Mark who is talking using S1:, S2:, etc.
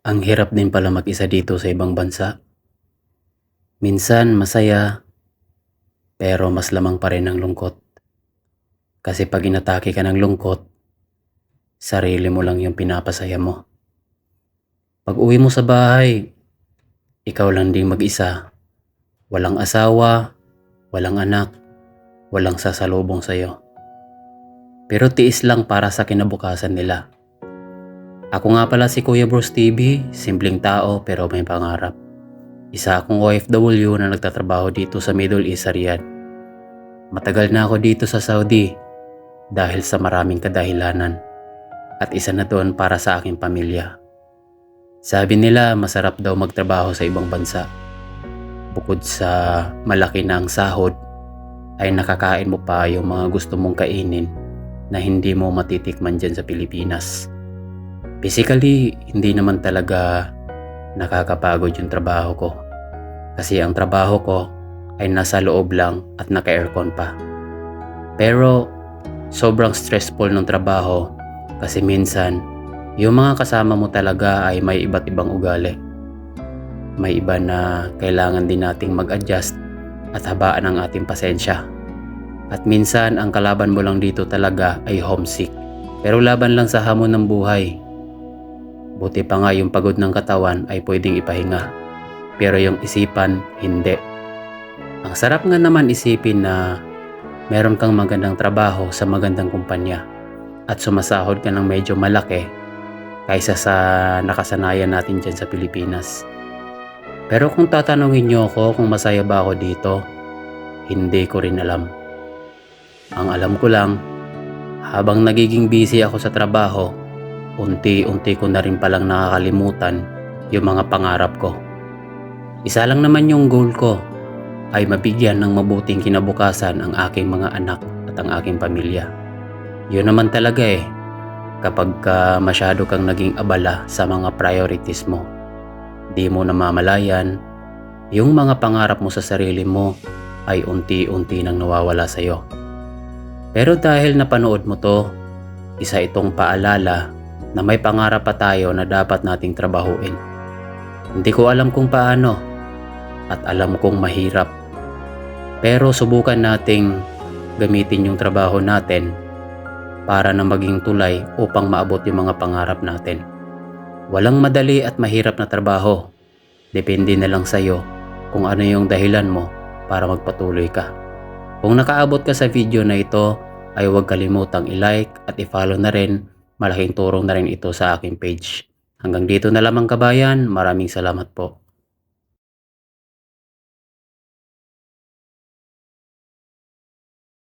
S1: Ang hirap din pala mag-isa dito sa ibang bansa. Minsan masaya, pero mas lamang pa rin ang lungkot. Kasi pag inatake ka ng lungkot, sarili mo lang yung pinapasaya mo. Pag uwi mo sa bahay, ikaw lang din mag-isa. Walang asawa, walang anak, walang sasalubong sa'yo. Pero tiis lang para sa kinabukasan nila. Ako nga pala si Kuya Bros TV, simpleng tao pero may pangarap. Isa akong OFW na nagtatrabaho dito sa Middle East sa Riyadh. Matagal na ako dito sa Saudi dahil sa maraming kadahilanan at isa na doon para sa aking pamilya. Sabi nila masarap daw magtrabaho sa ibang bansa. Bukod sa malaki na ang sahod, ay nakakain mo pa yung mga gusto mong kainin na hindi mo matitikman dyan sa Pilipinas. Physically, hindi naman talaga nakakapagod yung trabaho ko. Kasi ang trabaho ko ay nasa loob lang at naka-aircon pa. Pero sobrang stressful ng trabaho kasi minsan yung mga kasama mo talaga ay may iba't ibang ugali. May iba na kailangan din nating mag-adjust at habaan ang ating pasensya. At minsan ang kalaban mo lang dito talaga ay homesick. Pero laban lang sa hamon ng buhay. Buti pa nga yung pagod ng katawan ay pwedeng ipahinga. Pero yung isipan, hindi. Ang sarap nga naman isipin na meron kang magandang trabaho sa magandang kumpanya at sumasahod ka ng medyo malaki kaysa sa nakasanayan natin dyan sa Pilipinas. Pero kung tatanungin niyo ako kung masaya ba ako dito, hindi ko rin alam. Ang alam ko lang, habang nagiging busy ako sa trabaho, unti-unti ko na rin palang nakakalimutan yung mga pangarap ko. Isa lang naman yung goal ko ay mabigyan ng mabuting kinabukasan ang aking mga anak at ang aking pamilya. Yun naman talaga eh, kapag ka masyado kang naging abala sa mga priorities mo. Di mo namamalayan, yung mga pangarap mo sa sarili mo ay unti-unti nang nawawala sa'yo. Pero dahil napanood mo to, isa itong paalala na may pangarap pa tayo na dapat nating trabahuin. Hindi ko alam kung paano at alam kong mahirap. Pero subukan nating gamitin yung trabaho natin para na maging tulay upang maabot yung mga pangarap natin. Walang madali at mahirap na trabaho. Depende na lang sa'yo kung ano yung dahilan mo para magpatuloy ka. Kung nakaabot ka sa video na ito, ay huwag kalimutang i-like at i-follow na rin. Malaking turong na rin ito sa aking page. Hanggang dito na lamang kabayan, maraming salamat po.